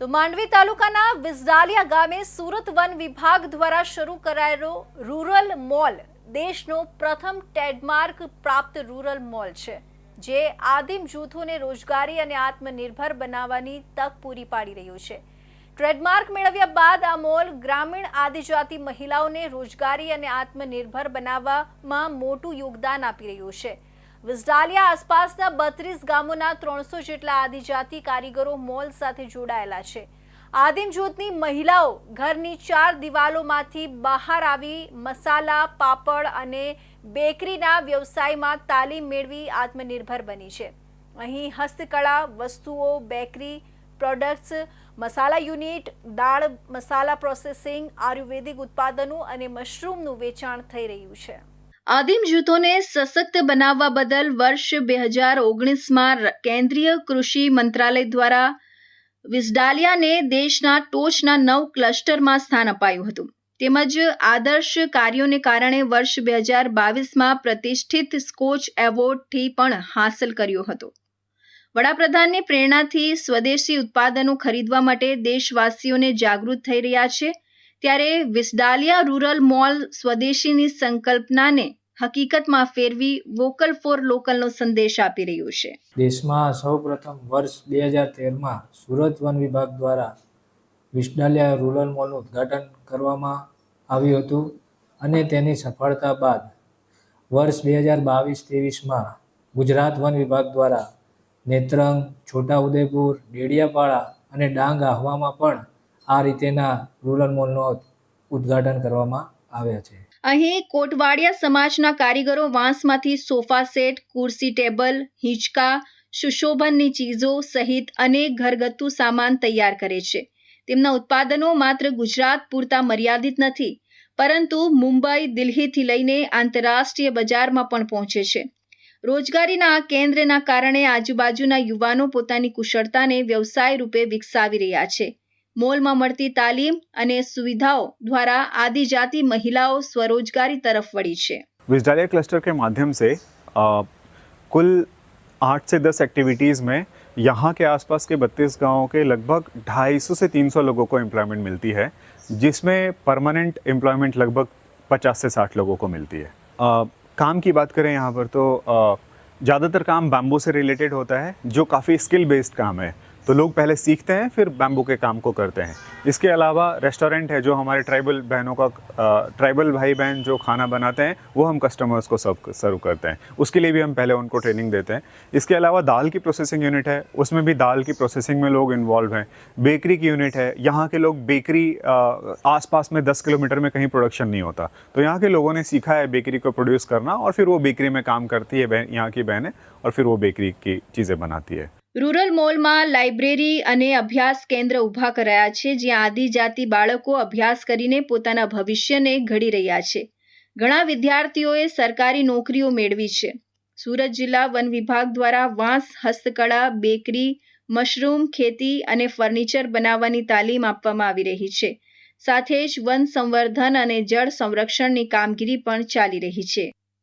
તો માંડવી તાલુકાના વિઝડાલિયા ગામે સુરત વન વિભાગ દ્વારા શરૂ કરાયેલો રૂરલ મોલ દેશનો પ્રથમ ટ્રેડમાર્ક પ્રાપ્ત રૂરલ મોલ છે, જે આદિમ જૂથોને રોજગારી અને આત્મનિર્ભર બનાવવાની તક પૂરી પાડી રહ્યું છે. ટ્રેડમાર્ક મેળવ્યા બાદ આ મોલ ગ્રામીણ આદિજાતિ મહિલાઓને રોજગારી અને આત્મનિર્ભર બનાવવામાં મોટું યોગદાન આપી રહ્યું છે. વિસડાલિયા આસપાસના બત્રીસ ગામોના ત્રણસો જેટલા આદિજાતિ કારીગરો મોલ સાથે જોડાયેલા છે. આદિમ જૂથની મહિલાઓ ઘરની ચાર દિવાલોમાંથી બહાર આવી મસાલા, પાપડ અને બેકરીના વ્યવસાયમાં તાલીમ મેળવી આત્મનિર્ભર બની છે. અહીં હસ્તકળા, વસ્તુઓ, બેકરી, પ્રોડક્ટ્સ, મસાલા યુનિટ, દાળ, મસાલા પ્રોસેસિંગ, આયુર્વેદિક ઉત્પાદનો અને મશરૂમનું વેચાણ થઈ રહ્યું છે. આદિમ જૂથોને સશક્ત બનાવવા બદલ વર્ષ બે હજાર ઓગણીસમાં કેન્દ્રીય કૃષિ મંત્રાલય દ્વારા વિઝડાલિયાને દેશના ટોચના નવ ક્લસ્ટરમાં સ્થાન અપાયું હતું. તેમજ આદર્શ કાર્યોને કારણે વર્ષ બે હજાર બાવીસમાં પ્રતિષ્ઠિત સ્કોચ એવોર્ડથી પણ હાંસલ કર્યો હતો. વડાપ્રધાનની પ્રેરણાથી સ્વદેશી ઉત્પાદનો ખરીદવા માટે દેશવાસીઓને જાગૃત થઈ રહ્યા છે. ત્યારે વિસ્ડાલિયા રૂરલ મોલ સ્વદેશીની સંકલ્પનાને હકીકતમાં ફેરવી વોકલ ફોર લોકલનો સંદેશ આપી રહ્યું છે. દેશમાં સૌપ્રથમ વર્ષ બે હજાર તેરમાં સુરત વન વિભાગ દ્વારા વિસડાલિયા રૂરલ મોલનું ઉદ્ઘાટન કરવામાં આવ્યું હતું અને તેની સફળતા બાદ વર્ષ બે હજાર બાવીસ ત્રેવીસમાં ગુજરાત વન વિભાગ દ્વારા નેત્રંગ, છોટાઉદેપુર, ડેડિયાપાડા અને ડાંગ આહવામાં પણ આ રીતેના રૂરલ મોલનો ઉદ્ઘાટન કરવામાં આવ્યા છે. અહીં કોટવાડિયા સમાજના કારીગરો વાંસમાંથી સોફા સેટ, કુર્સી ટેબલ, હિંચકા, સુશોભનની ચીજો સહિત અનેક ઘરગથ્થુ સામાન તૈયાર કરે છે. તેમના ઉત્પાદનો માત્ર ગુજરાત પૂરતા મર્યાદિત નથી, પરંતુ મુંબઈ, દિલ્હીથી લઈને આંતરરાષ્ટ્રીય બજારમાં પણ પહોંચે છે. રોજગારીના આ કેન્દ્રના કારણે આજુબાજુના યુવાનો પોતાની કુશળતાને વ્યવસાય રૂપે વિકસાવી રહ્યા છે. મોલમાં મળતી તાલીમ અને સુવિધાઓ દ્વારા આદિજાતિ મહિલાઓ સ્વરોજગારી તરફ વળી છે विजडालिया क्लस्टर के माध्यम से अ, कुल आठ से दस एक्टिविटीज़ में यहाँ के आसपास के बत्तीस गांवों के लगभग 250 से 300 लोगों को एम्प्लॉयमेंट मिलती है जिसमें परमानेंट एम्प्लॉयमेंट लगभग 50 से 60 लोगों को मिलती है अ, काम की बात करें यहाँ पर तो अ, ज़्यादातर काम बैम्बू से रिलेटेड होता है जो काफ़ी स्किल बेस्ड काम है तो लोग पहले सीखते हैं, फिर बैम्बू के काम को करते हैं। इसके अलावा रेस्टोरेंट है जो हमारे ट्राइबल बहनों का ट्राइबल भाई बहन जो खाना बनाते हैं, वो हम कस्टमर्स को सर्व सर्व करते हैं। उसके लिए भी हम पहले उनको ट्रेनिंग देते हैं। इसके अलावा दाल की प्रोसेसिंग यूनिट है, उसमें भी दाल की प्रोसेसिंग में लोग इन्वॉल्व हैं। बेकरी की यूनिट है, यहाँ के लोग बेकरी आसपास में 10 किलोमीटर में कहीं प्रोडक्शन नहीं होता। तो यहाँ के लोगों ने सीखा है बेकरी को प्रोड्यूस करना और फिर वो बेकरी में काम करती है यहाँ की बहनें और फिर वो बेकरी की चीज़ें बनाती है। રૂરલ મોલમાં લાઇબ્રેરી અને અભ્યાસ કેન્દ્ર ઊભા કરાયા છે, જ્યાં આદિજાતિ બાળકો અભ્યાસ કરીને પોતાના ભવિષ્યને ઘડી રહ્યા છે. ઘણા વિદ્યાર્થીઓએ સરકારી નોકરીઓ મેળવી છે. સુરત જિલ્લા વન વિભાગ દ્વારા વાંસ, હસ્તકળા, બેકરી, મશરૂમ, ખેતી અને ફર્નિચર બનાવવાની તાલીમ આપવામાં આવી રહી છે. સાથે જ વન સંવર્ધન અને જળ સંરક્ષણની કામગીરી પણ ચાલી રહી છે.